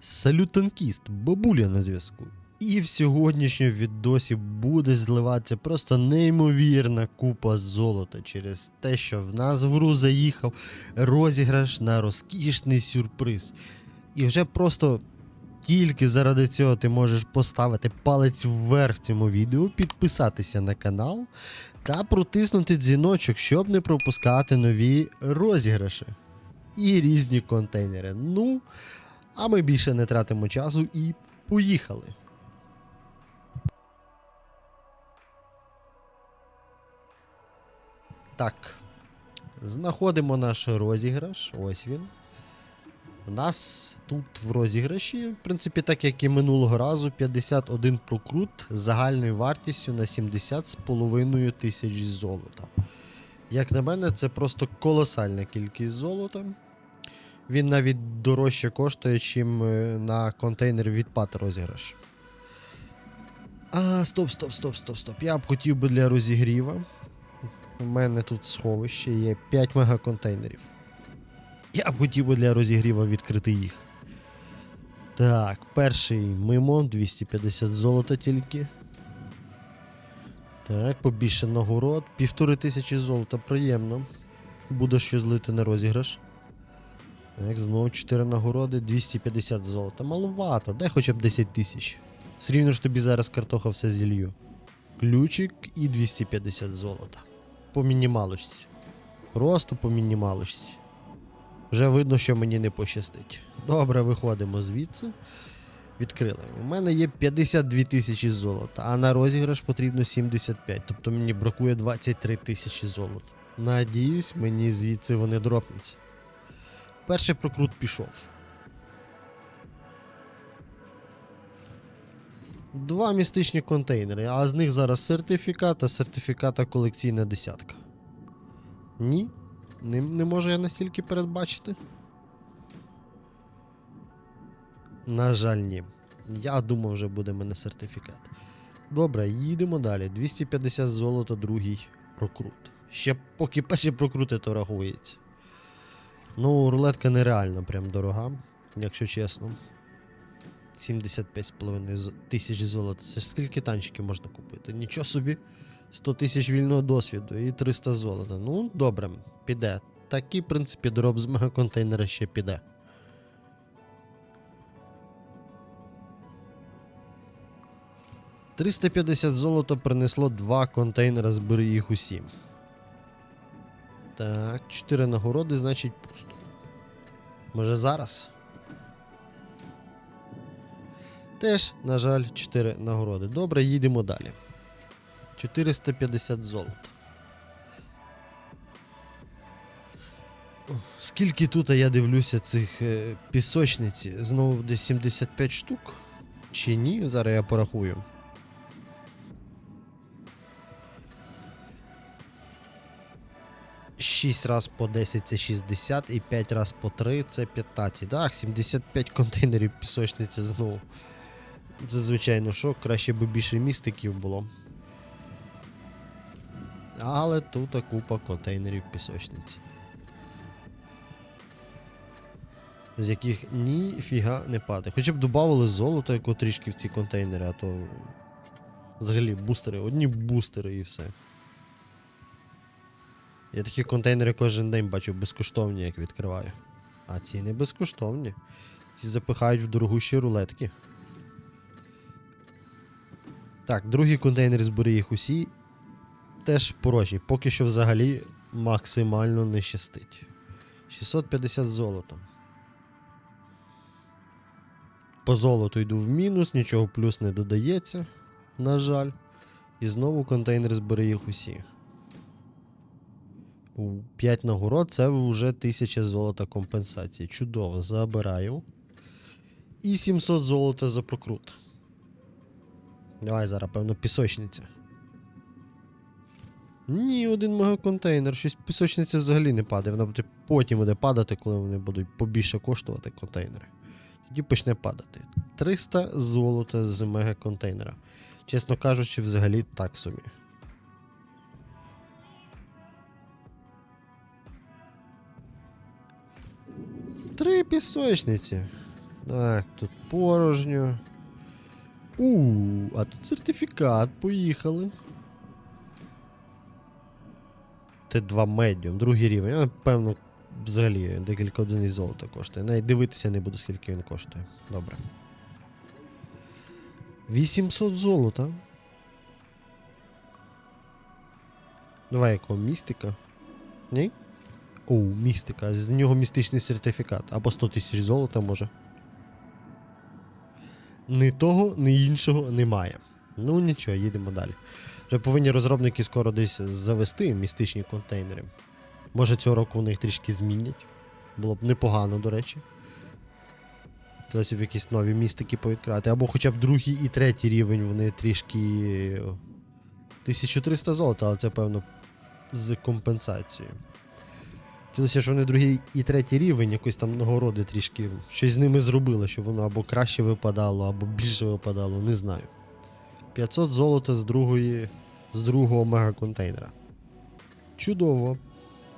Салют-танкіст, бабуля на зв'язку. І в сьогоднішньому відосі буде зливатися просто неймовірна купа золота через те, що в нас в гру заїхав розіграш на розкішний сюрприз. І вже просто тільки заради цього ти можеш поставити палець вверх цьому відео, підписатися на канал та протиснути дзвіночок, щоб не пропускати нові розіграші і різні контейнери. Ну, а ми більше не тратимо часу і поїхали. Так. Знаходимо наш розіграш. Ось він. У нас тут в розіграші, в принципі, так як і минулого разу, 51 прокрут з загальною вартістю на 70,5 тисяч золота. Як на мене, це просто колосальна кількість золота. Він навіть дорожче коштує, чим е, на контейнер від пат розіграш. А, стоп, стоп, стоп, стоп, стоп. Я б хотів би для розігріва. У мене тут сховище є 5 мегаконтейнерів. Я б хотів би для розігріва відкрити їх. Так, перший мимо, 250 золота тільки. Так, побільше нагород. Півтори тисячі золота, приємно. Буде що злити на розіграш. Так, знову 4 нагороди, 250 золота. Маловато, дай хоча б 10 тисяч. Все рівно ж тобі зараз картоха все зілью. Ключик і 250 золота. По мінімалочці. Просто по мінімалочці. Вже видно, що мені не пощастить. Добре, виходимо звідси. Відкрили. У мене є 52 тисячі золота, а на розіграш потрібно 75, тобто мені бракує 23 тисячі золота. Надіюсь, мені звідси вони дропнуться. Перший прокрут пішов. Два містичні контейнери, а з них зараз сертифікат, а сертифіката колекційна десятка. Ні? Не, не можу я настільки передбачити. На жаль, ні. Я думав, вже буде мене сертифікат. Добре, їдемо далі. 250 золота, другий прокрут. Ще поки перші прокрути, то рахується. Ну, рулетка нереально прям дорога, якщо чесно. 75,5 тисяч золота. Це ж скільки танчиків можна купити? Нічого собі. 100 тисяч вільного досвіду і 300 золота. Ну, добре, піде. Такий, в принципі, дроп з мегаконтейнера ще піде. «350 золота принесло два контейнера, збери їх усі. Так, 4 нагороди, значить пусто. Може зараз? Теж, на жаль, 4 нагороди. Добре, їдемо далі. 450 золота. Скільки тут я дивлюся цих е, пісочниці? Знову десь 75 штук? Чи ні? Зараз я порахую. Шість раз по 10 це 60 і 5 раз по 3 це 15. Так, 75 контейнерів пісочниці знову. Це звичайно шок, краще би більше містиків було. Але тут купа контейнерів пісочниці. З яких ніфіга не падає. Хоча б додавали золото яко трішки в ці контейнери, а то. Взагалі бустери, одні бустери і все. Я такі контейнери кожен день бачу безкоштовні, як відкриваю. А ці не безкоштовні. Ці запихають в дорогущі рулетки. Так, другий контейнер збери їх усі. Теж порожні. Поки що взагалі максимально не щастить. 650 золота. По золоту йду в мінус, нічого в плюс не додається. На жаль. І знову контейнер збери їх усі. 5 нагород це вже 1000 золота компенсації. Чудово, забираю. І 700 золота за прокрут. Давай зараз, певно, пісочниця. Ні, один мегаконтейнер. Щось пісочниця взагалі не падає. Вона потім буде падати, коли вони будуть побільше коштувати контейнери. Тоді почне падати. 300 золота з мегаконтейнера. Чесно кажучи, взагалі так собі. Три пісочниці. Так, тут порожньо. У, а тут сертифікат, поїхали. Т2 медіум, другий рівень. А, певно, взагалі декілька одиниць золота коштує. Навіть дивитися не буду, скільки він коштує. Добре. 800 золота. Давай якого містика? Ні? О, містика. З нього містичний сертифікат. Або 100 тисяч золота може. Ні того, ні іншого немає. Ну нічого, їдемо далі. Вже повинні розробники скоро десь завести містичні контейнери. Може цього року вони їх трішки змінять. Було б непогано, до речі. Хтось б якісь нові містики повідкривати. Або хоча б другий і третій рівень вони трішки. е, 1300 золота, але це певно з компенсацією. Хотілося, щоб вони другий і третій рівень, якось там нагороди трішки щось з ними зробили, щоб воно або краще випадало, або більше випадало, не знаю. 500 золота з другої, з другого мегаконтейнера. Чудово.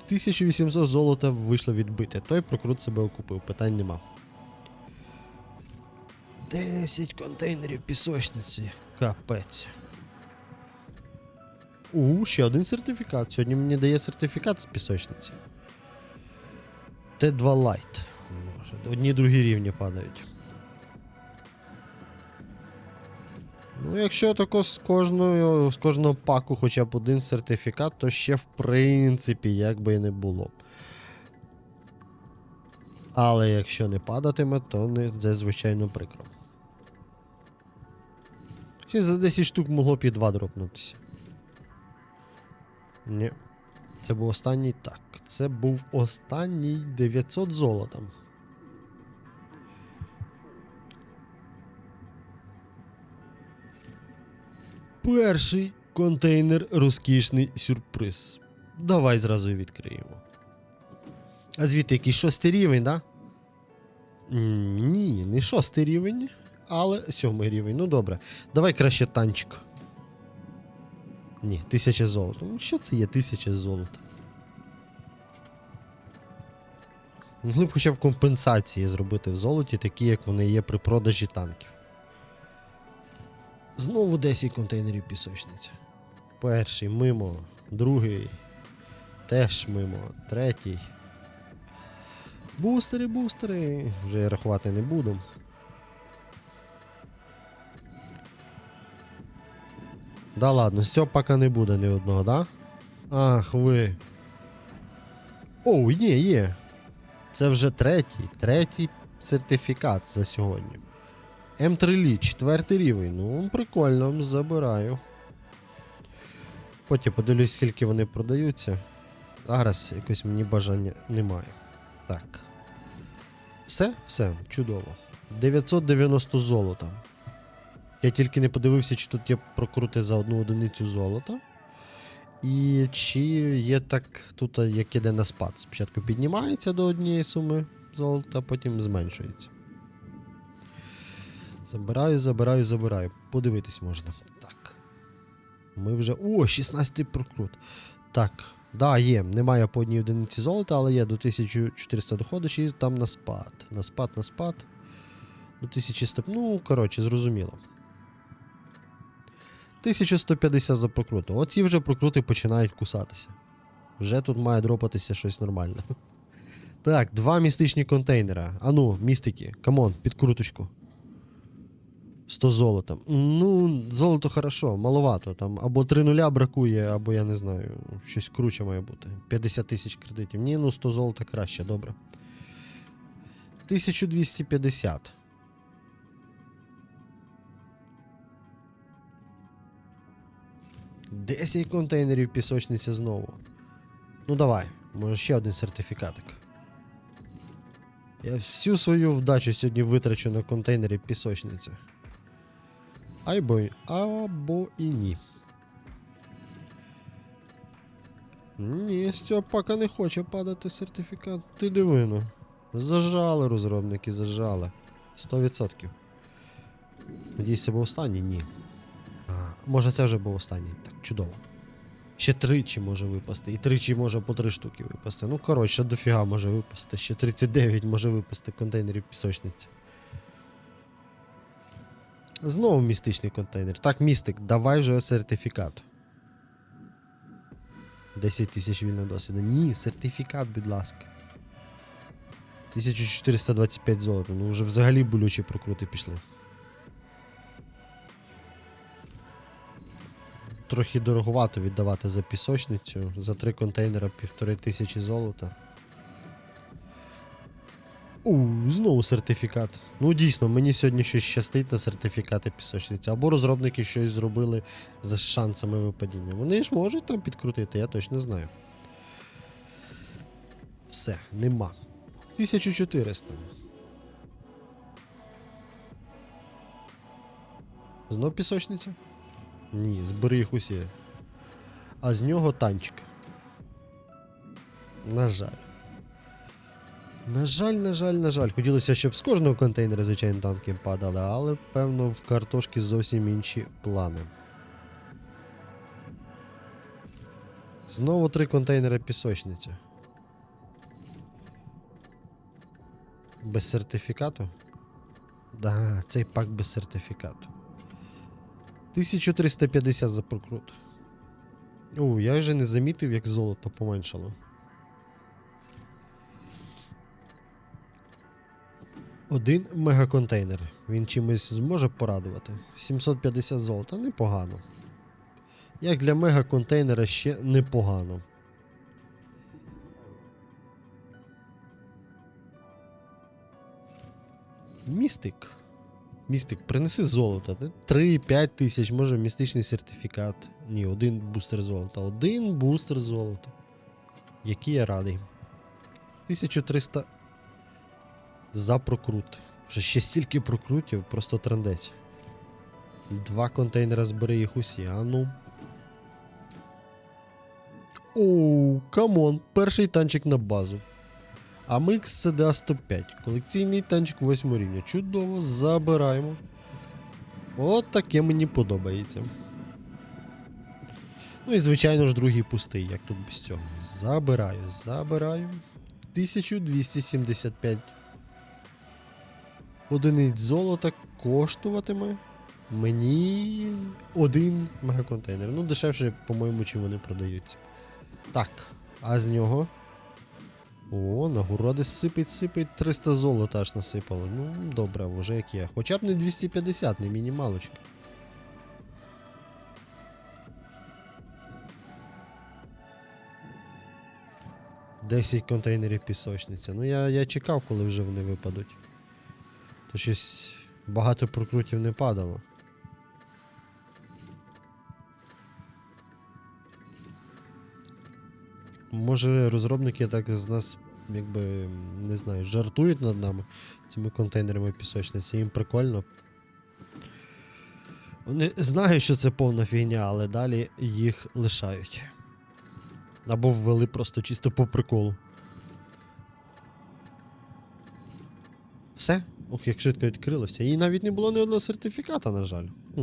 1800 золота вийшло відбите. Той прокрут себе окупив, питань нема. 10 контейнерів пісочниці. Капець. У, ще один сертифікат. Сьогодні мені дає сертифікат з пісочниці. Т2 Light. Одні другі рівні падають. Ну, якщо тако з кожного, з кожного паку хоча б один сертифікат, то ще в принципі як би і не було. Але якщо не падатиме, то не, це звичайно прикро. Ще за 10 штук могло б і 2 дропнутися. Ні. Це був останній так. Це був останній 900 золота. Перший контейнер розкішний сюрприз. Давай зразу відкриємо. А звідти якийсь шостий рівень, да? Ні, не шостий рівень, але сьомий рівень. Ну добре. Давай краще танчик. Ні, тисяча золота. Ну що це є тисяча золота? Могли б хоча б компенсації зробити в золоті, такі, як вони є при продажі танків. Знову 10 контейнерів пісочниці. Перший мимо, другий теж мимо, третій. Бустери, бустери. Вже я рахувати не буду. Да ладно, з поки не буде ні одного, да? Ах, ви. Оу, є, є. Це вже третій, третій сертифікат за сьогодні. М3 лі, четвертий рівень. Ну, прикольно, забираю. Потім подивлюсь, скільки вони продаються. Зараз якось мені бажання немає. Так. Все, все, чудово. 990 золота. Я тільки не подивився, чи тут є прокрути за одну одиницю золота. І чи є так тут, як іде на спад. Спочатку піднімається до однієї суми золота, потім зменшується. Забираю, забираю, забираю. Подивитись можна. Так. Ми вже. О, 16 прокрут. Так. Да, є. Немає по одній одиниці золота, але є до 1400 доходиш і там на спад. На спад, на спад. До 1100. Ну, коротше, зрозуміло. 1150 за прокруту. Оці вже прокрути починають кусатися. Вже тут має дропатися щось нормальне. Так, два містичні контейнера. Ану, містики, камон, підкруточку. 100 золота. Ну, золото хорошо, маловато. Там або 3 нуля бракує, або я не знаю, щось круче має бути. 50 тисяч кредитів. Ні, ну 100 золота краще, добре. 1250. Десять контейнерів пісочниці знову. Ну давай, може ще один сертифікатик. Я всю свою вдачу сьогодні витрачу на контейнері пісочниці. Або, або і ні. Ні, поки не хоче падати сертифікат. Ти дивину. Зажали розробники, зажали. 100%. Надіюсь, це був останній? Ні. Може це вже був останній. Так, чудово. Ще тричі може випасти. І тричі може по три штуки випасти. Ну, коротше, дофіга може випасти. Ще 39 може випасти контейнерів пісочниці. Знову містичний контейнер. Так, містик, давай вже сертифікат. 10 тисяч вільного досвіду. Ні, сертифікат, будь ласка. 1425 золота. Ну вже взагалі болючі прокрути пішли. Трохи дороговато віддавати за пісочницю. За три контейнера півтори тисячі золота. У, знову сертифікат. Ну дійсно, мені сьогодні щось щастить на сертифікати пісочниці. Або розробники щось зробили за шансами випадіння. Вони ж можуть там підкрутити, я точно знаю. Все, нема. 1400. Знов пісочниця? Ні, збери їх усі. А з нього танчик. На жаль. На жаль, на жаль, на жаль. Хотілося, щоб з кожного контейнера, звичайно, танки падали, але певно в картошки зовсім інші плани. Знову три контейнери пісочниця. Без сертифікату? Да, цей пак без сертифікату. 1350 за прокрут. О, я вже не замітив, як золото поменшало. Один мегаконтейнер. Він чимось зможе порадувати. 750 золота непогано. Як для мегаконтейнера ще непогано. Містик. Містик, принеси золото. 3-5 тисяч, може містичний сертифікат. Ні, один бустер золота. Один бустер золота. Який я радий. 1300 за прокрут. Вже ще стільки прокрутів, просто трендець. Два контейнера збери їх усі, а ну. Оу, камон, перший танчик на базу. AMX CDA 105. Колекційний танчик 8 рівня. Чудово, забираємо. От таке мені подобається. Ну і звичайно ж другий пустий, як тут без цього. Забираю, забираю. 1275 одиниць золота коштуватиме мені один мегаконтейнер. Ну, дешевше, по-моєму, чим вони продаються. Так, а з нього. О, нагороди сипить, сипить 300 золота аж насипало. Ну, добре, вже як є. Хоча б не 250, не мінімалочка. Десять контейнерів пісочниця. Ну я, я чекав, коли вже вони випадуть. То щось багато прокрутів не падало. Може, розробники так з нас, якби, не знаю, жартують над нами цими контейнерами пісочниці. Їм прикольно. Вони знають, що це повна фігня, але далі їх лишають. Або ввели просто чисто по приколу. Все? Ох, як швидко відкрилося. І навіть не було ні одного сертифіката, на жаль. Хм.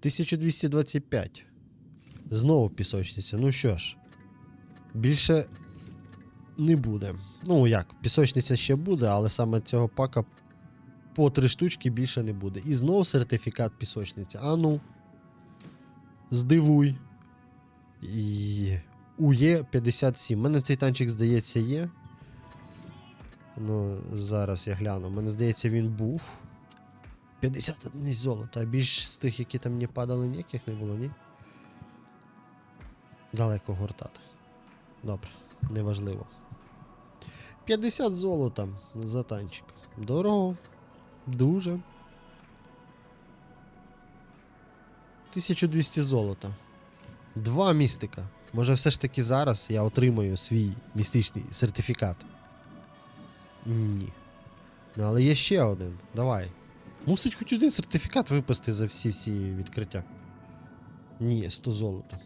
1225. Знову пісочниця. Ну що ж, більше не буде. Ну як, пісочниця ще буде, але саме цього пака по три штучки більше не буде. І знову сертифікат пісочниці. А ну. Здивуй. І... УЄ 57. У мене цей танчик, здається, є. Ну, зараз я гляну. У мене здається, він був. 50 одиниць золота, а більш з тих, які там не падали, ніяких не було, ні? Далеко гортати. Добре, неважливо. 50 золота за танчик. Дорого. Дуже. 1200 золота. Два містика. Може, все ж таки зараз я отримаю свій містичний сертифікат. Ні. Ну, але є ще один. Давай. Мусить хоч один сертифікат випасти за всі-всі відкриття. Ні, 100 золота.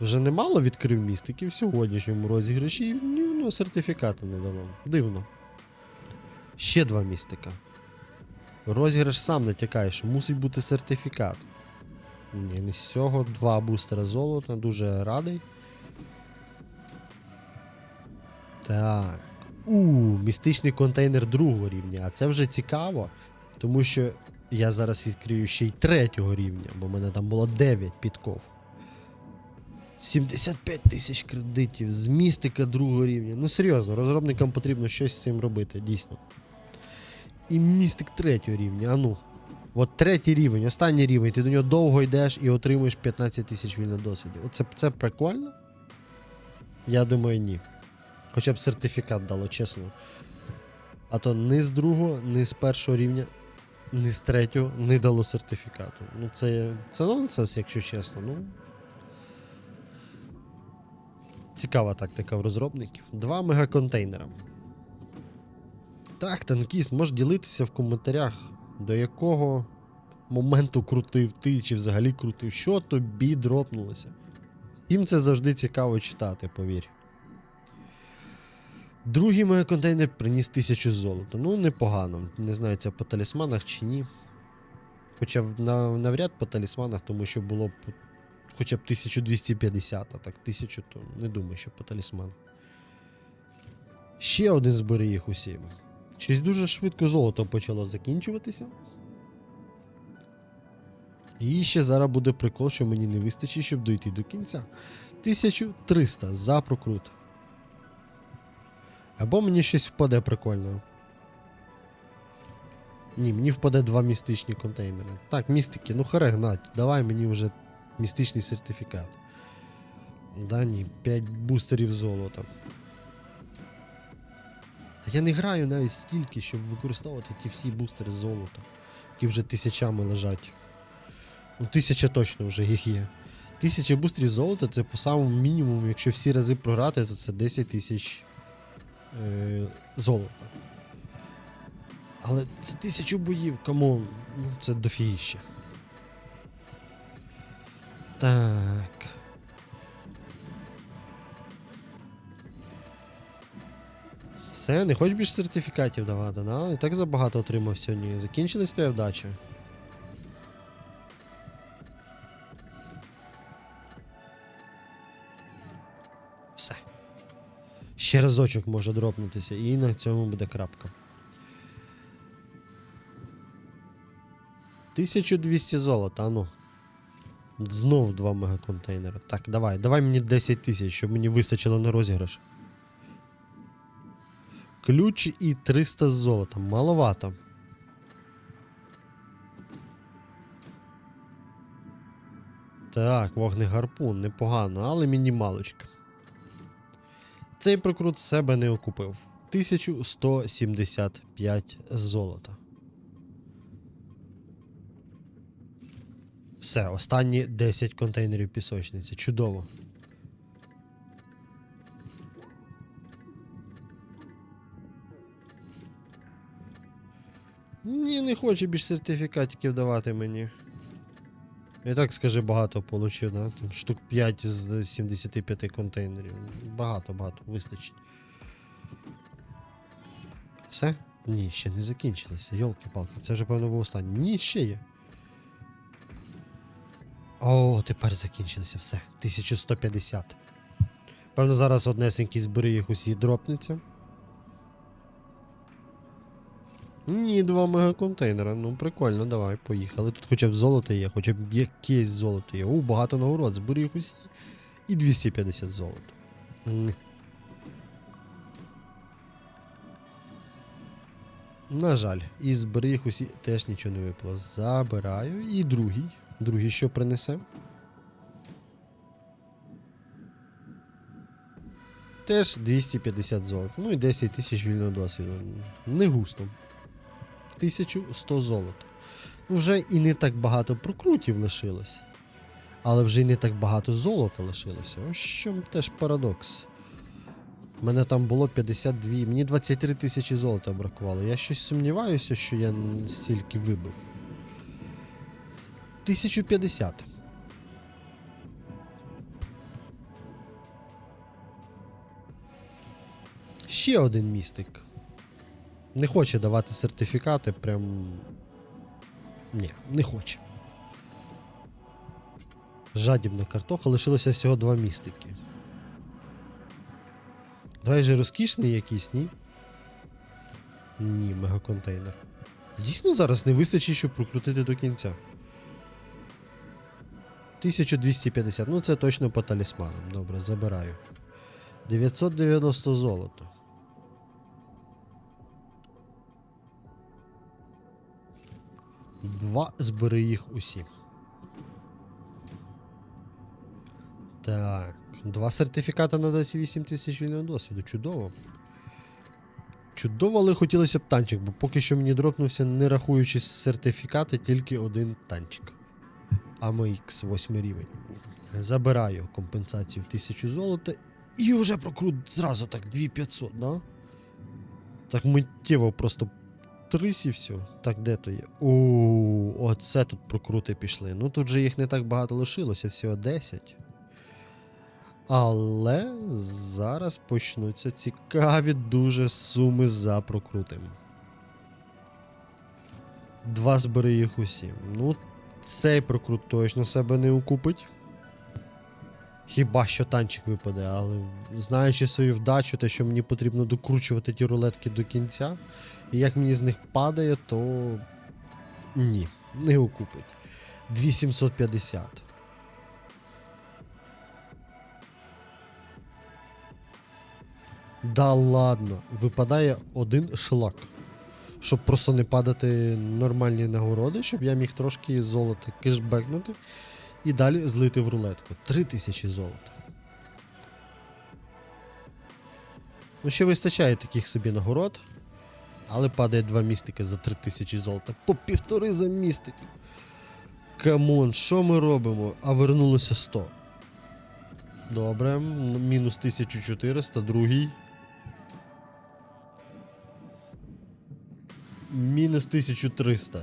Вже немало відкрив містиків в сьогоднішньому розіграші і ні одного сертифіката не дало. Дивно. Ще два містика. Розіграш сам натякає, що мусить бути сертифікат. Ні, не з цього. Два бустера золота, дуже радий. Так. У, містичний контейнер другого рівня. А це вже цікаво, тому що я зараз відкрию ще й третього рівня, бо в мене там було 9 підков. 75 тисяч кредитів з містика другого рівня. Ну серйозно, розробникам потрібно щось з цим робити, дійсно. І містик третього рівня, а ну. От третій рівень, останній рівень, ти до нього довго йдеш і отримуєш 15 тисяч вільного досвіду. Оце це прикольно? Я думаю, ні. Хоча б сертифікат дало, чесно. А то ні з другого, ні з першого рівня, ні з третього не дало сертифікату. Ну, це, це нонсенс, якщо чесно. Ну. Цікава тактика в розробників. Два мегаконтейнера. Так, танкіст, можеш ділитися в коментарях, до якого моменту крутив ти, чи взагалі крутив, що тобі дропнулося. Всім це завжди цікаво читати, повір. Другий мегаконтейнер приніс 1000 золота. Ну, непогано. Не знаю, це по талісманах чи ні. Хоча навряд по талісманах, тому що було б хоча б 1250, а так 1000, то не думаю, що по талісманах. Ще один збери їх усі. Щось дуже швидко золото почало закінчуватися. І ще зараз буде прикол, що мені не вистачить, щоб дойти до кінця. 1300 за прокрут. Або мені щось впаде прикольно. Ні, мені впаде два містичні контейнери. Так, містики, ну харе гнать, давай мені вже містичний сертифікат. Да ні, 5 бустерів золота. Та я не граю навіть стільки, щоб використовувати ті всі бустери золота, які вже тисячами лежать. Ну, тисяча точно вже їх є. Тисяча бустерів золота це по самому мінімуму, якщо всі рази програти, то це 10 тисяч е, золота. Але це тисячу боїв, камон, ну це дофігіще. Так. Все, не хочеш більше сертифікатів давати, да? І так забагато отримав сьогодні. Закінчилась твоя вдача. Все. Ще разочок може дропнутися, і на цьому буде крапка. 1200 золота, ну. Знов два мегаконтейнери. Так, давай, давай мені 10 тисяч, щоб мені вистачило на розіграш. Ключ і 300 з золота. Маловато. Так, вогнегарпун, непогано, але мінімалочка. Цей прокрут себе не окупив. 1175 золота. Все, останні 10 контейнерів пісочниці. Чудово. Ні, не хоче більш сертифікатиків давати мені. І так скажи, багато получив, да? Там штук 5 з 75 контейнерів. Багато, багато, вистачить. Все? Ні, ще не закінчилося. Йолки-палки, це вже певно був останній. Ні, ще є. О, тепер закінчилося все. 1150. Певно, зараз однесенький збери їх усі дропнеться. Ні, два мегаконтейнера. Ну, прикольно, давай, поїхали. Тут хоча б золото є, хоча б якесь золото є. У, багато нагород, збери їх усі. І 250 золота. На жаль, із збери усі теж нічого не випало. Забираю. І другий. Другий що принесе? Теж 250 золота. Ну і 10 тисяч вільного досвіду. Не густо. 1100 золота. Ну, вже і не так багато прокрутів лишилось. Але вже й не так багато золота лишилося. Ось що теж парадокс. У мене там було 52. Мені 23 тисячі золота бракувало. Я щось сумніваюся, що я стільки вибив. 1050. Ще один містик. Не хоче давати сертифікати, прям. Ні, не хоче. Жадібна картоха, лишилося всього два містики. Давай же розкішний якийсь, ні? Ні, мегаконтейнер. Дійсно зараз не вистачить, щоб прокрутити до кінця. 1250. Ну це точно по талісманам. Добре, забираю. 990 золота. Два збери їх усі. Так. Два сертифікати на 28 тисяч вільного досвіду. Чудово. Чудово, але хотілося б танчик, бо поки що мені дропнувся, не рахуючи сертифікати, тільки один танчик. AMX 8 рівень. Забираю компенсацію в 1000 золота. І вже прокрут зразу так 2500, да? Так миттєво просто трис і все. Так, де то є? О, оце тут прокрути пішли. Ну тут же їх не так багато лишилося, всього 10. Але зараз почнуться цікаві дуже суми за прокрутим. Два збери їх усі. Ну, цей прокрут точно себе не окупить. Хіба що танчик випаде, але знаючи свою вдачу, те, що мені потрібно докручувати ті рулетки до кінця, і як мені з них падає, то ні, не окупить. 2750. Да ладно, випадає один шлак. Щоб просто не падати нормальні нагороди, щоб я міг трошки золота кешбекнути і далі злити в рулетку. 3000 золота. Ну, ще вистачає таких собі нагород. Але падає два містики за 3000 золота. По півтори за містик. Камон, що ми робимо? А вернулося 100. Добре, мінус 1400, другий. Мінус 1300.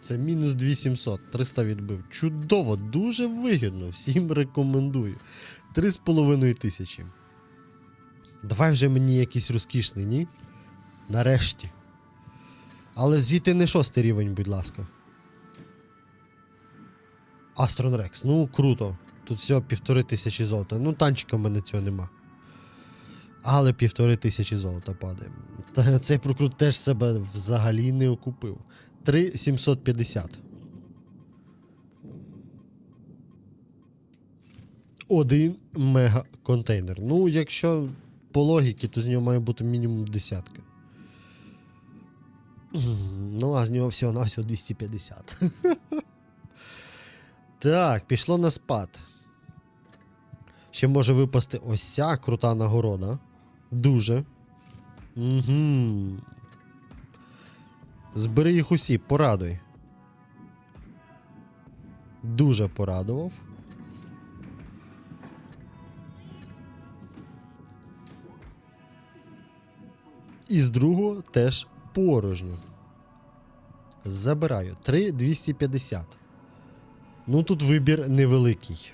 Це мінус 2700. 300 відбив. Чудово, дуже вигідно. Всім рекомендую. 3,5 тисячі. Давай вже мені якийсь розкішний, ні? Нарешті. Але звідти не шостий рівень, будь ласка. Астрон Рекс. Ну, круто. Тут всього півтори тисячі золота. Ну, танчика в мене цього нема. Але півтори тисячі золота падає. Та цей прокрут теж себе взагалі не окупив. 3,750. Один мега контейнер. Ну, якщо по логіки, то з нього має бути мінімум десятка. Ну, а з нього всього на всього 250. так, пішло на спад. Ще може випасти ось ця крута нагорода. Дуже. Угу. Збери їх усі, порадуй. Дуже порадував. І з другого теж порожньо. Забираю. 3,250. Ну тут вибір невеликий.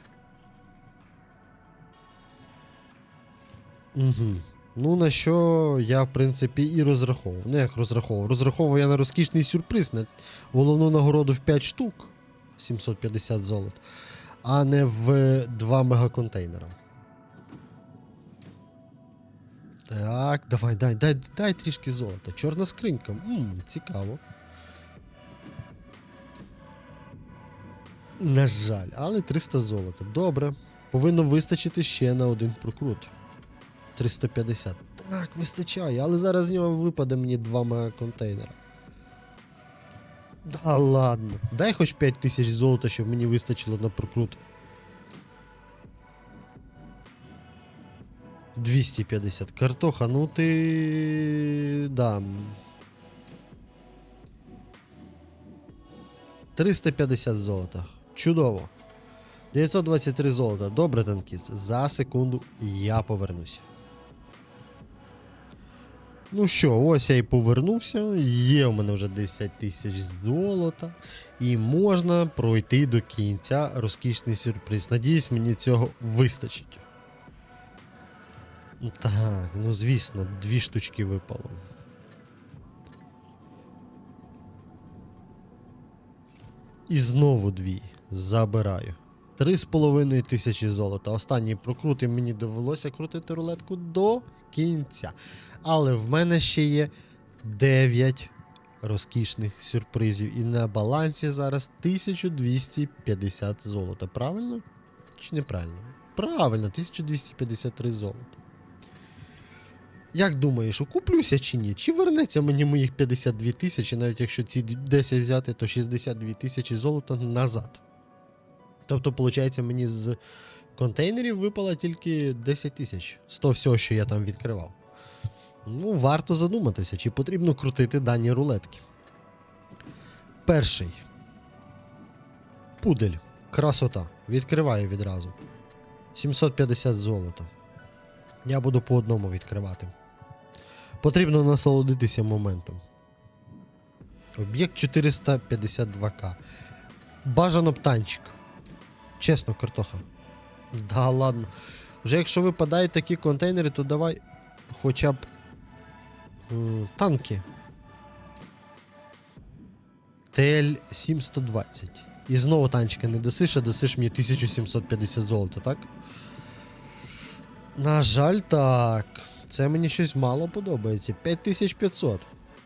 Угу. Ну, на що я, в принципі, і розраховував. Ну, як розраховував? Розраховував я на розкішний сюрприз, на головну нагороду в 5 штук 750 золот, а не в 2 мегаконтейнера. Так, давай, дай, дай, дай трішки золота. Чорна скринька. Ммм, цікаво. На жаль, але 300 золота. Добре. Повинно вистачити ще на один прокрут. 350. Так, вистачає, але зараз з нього випаде мені два мега контейнера. Да ладно. Дай хоч 5 тисяч золота, щоб мені вистачило на прокрут. 250. Картоха, ну ти. Да. 350 золота. Чудово. 923 золота. Добре, танкіст. За секунду я повернусь. Ну що, ось я і повернувся. Є у мене вже 10 тисяч золота. І можна пройти до кінця розкішний сюрприз. Надіюсь, мені цього вистачить. Ну Так, ну звісно, дві штучки випало. І знову дві. Забираю. Три з половиною тисячі золота. Останній прокрути мені довелося крутити рулетку до кінця. Але в мене ще є 9 розкішних сюрпризів. І на балансі зараз 1250 золота. Правильно? Чи неправильно? Правильно, 1253 золота. Як думаєш, окуплюся чи ні? Чи вернеться мені моїх 52 тисячі, навіть якщо ці 10 взяти, то 62 тисячі золота назад. Тобто, виходить, мені з контейнерів випало тільки 10 тисяч з того всього, що я там відкривав. Ну, варто задуматися, чи потрібно крутити дані рулетки. Перший. Пудель. Красота. Відкриваю відразу. 750 золота. Я буду по одному відкривати. Потрібно насолодитися моментом. Об'єкт 452к. Бажано б. Чесно, картоха. Да ладно. Вже якщо випадають такі контейнери, то давай хоча б е, танки. ТЛ-7120. І знову танчика не досиш, а досиш мені 1750 золота, так? На жаль, так. Це мені щось мало подобається. 5500.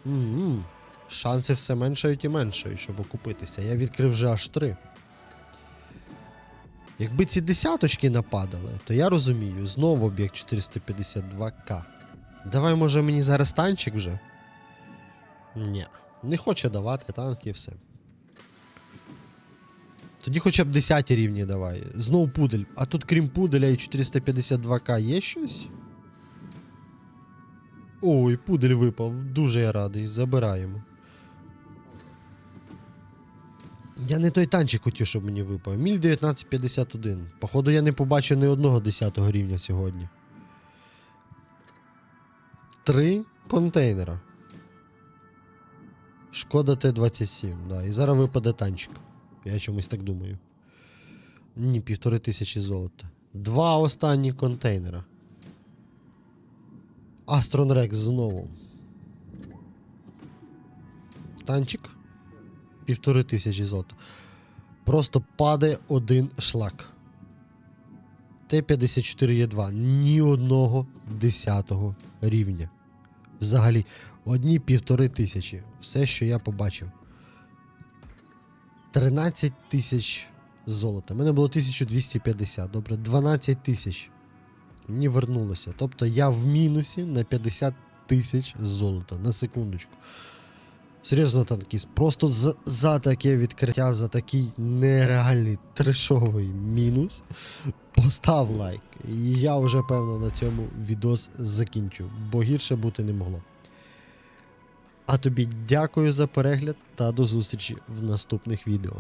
Угу. Шанси все меншають і меншають, щоб окупитися. Я відкрив вже аж 3. Якби ці десяточки нападали, то я розумію, знову об'єкт 452к. Давай, може, мені зараз танчик вже? Ні. Не хоче давати танки і все. Тоді хоча б 10 рівні давай. Знову пудель. А тут крім пуделя і 452к є щось? Ой, пудель випав. Дуже я радий. Забираємо. Я не той танчик хотів, щоб мені випав. Міль 1951. Походу, я не побачив ні одного 10 рівня сьогодні. Три контейнера. Шкода Т-27, да. І зараз випаде танчик. Я чомусь так думаю. Ні, півтори тисячі золота. Два останні контейнера. Астрон Рекс знову. Танчик. Півтори тисячі золота. Просто падає один шлак. Т-54Е2. Ні одного десятого рівня. Взагалі, одні півтори тисячі. Все, що я побачив. 13 тисяч золота. У мене було 1250. Добре, 12 тисяч. Мені вернулося. Тобто я в мінусі на 50 тисяч золота. На секундочку. Серйозно, танкіст, просто за, за таке відкриття, за такий нереальний трешовий мінус. Постав лайк. І я вже певно на цьому відос закінчу, бо гірше бути не могло. А тобі дякую за перегляд та до зустрічі в наступних відео.